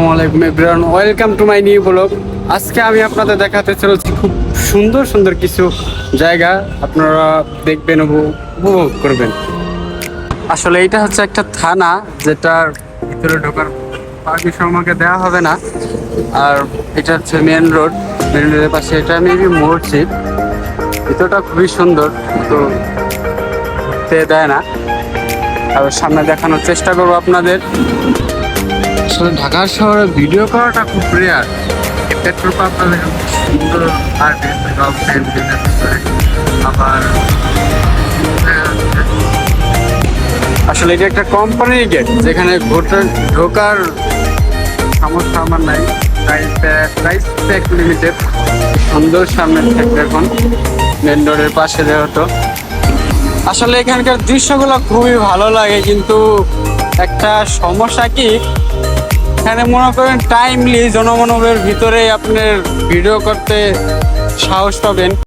আসসালামু আলাইকুম everyone, welcome to my new blog. আজকে আমি আপনাদের দেখাতে চলেছি খুব সুন্দর সুন্দর কিছু জায়গা। আপনারা দেখবেন উপভোগ করবেন। আসলে এটা হচ্ছে একটা থানা, যেটার ভিতরে ঢোকার পারমিশন আমাকে দেওয়া হবে না। আর এটা হচ্ছে মেন রোড মেন রোডের পাশে এটা মেবি মসজিদ। ভিতরটা খুবই সুন্দর তো দেয় না। আর সামনে দেখানোর চেষ্টা করব আপনাদের। আসলে ঢাকা শহরে ভিডিও করাটা খুব রেয়ার পেট্রোল পাম্প সুন্দর আর আবার আসলে এটা একটা কোম্পানির গেট যেখানে ঢোকার সামর্থ্য আমার নাই। প্রাইস প্যাক লিমিটেড সুন্দর সামনে থাকবে এখন মেন রোডের পাশে যেহেতু। আসলে এখানকার দৃশ্যগুলো খুবই ভালো লাগে, কিন্তু একটা সমস্যা কি এখানে মনে করেন টাইমলি জনমানবের ভিতরে আপনার ভিডিও করতে সাহস পাবেন।